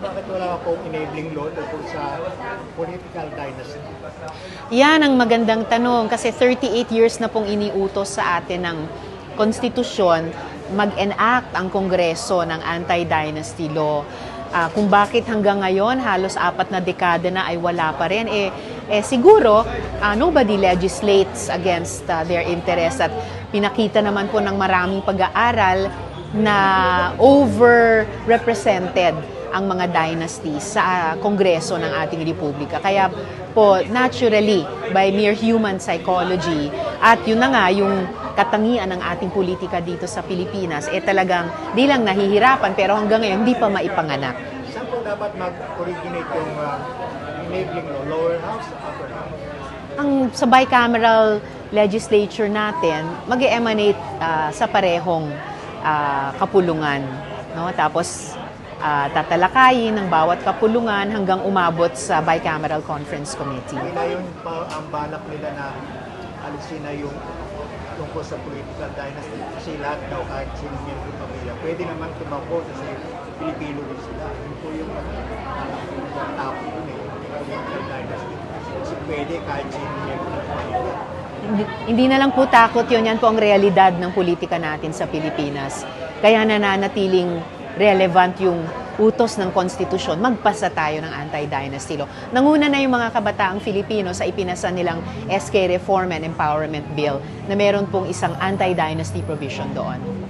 bakit wala pong enabling law tungkol sa political dynasty? Yan ang magandang tanong kasi 38 years na pong iniutos sa atin ng konstitusyon mag-enact ang Kongreso ng anti-dynasty law. Ah, kung bakit hanggang ngayon halos apat na dekada na ay wala pa rin eh, eh siguro ah, nobody legislates against ah, their interest at pinakita naman po ng maraming pag-aaral na over-represented ang mga dynasties sa kongreso ng ating republika. Kaya po, naturally, by mere human psychology, at yun na nga, yung katangian ng ating politika dito sa Pilipinas, eh talagang di lang nahihirapan, pero hanggang ngayon hindi pa maipanganak. Saan po dapat mag-originate yung uh, enabling law? Lower house, upper house? Ang sa bicameral legislature natin, mag emanate sa parehong ah, kapulungan. No? Tapos, ah, tatalakayin ng bawat kapulungan hanggang umabot sa bicameral conference committee. Hindi na yung pa, ang balak nila na alisin na yung tungkol sa political dynasty. Kasi lahat daw kahit sino yung pamilya pwede naman tumakbo kasi Pilipino rin sila. Yun po yung uh, topic yun eh political dynasty. Kasi pwede kahit sino yung pamilya. Hindi, hindi na lang po takot yun, yan po ang realidad ng politika natin sa Pilipinas. Kaya nananatiling relevant yung utos ng konstitusyon, magpasa tayo ng anti-dynasty law. Nanguna na yung mga kabataang Filipino sa ipinasa nilang SK Reform and Empowerment Bill na meron pong isang anti-dynasty provision doon.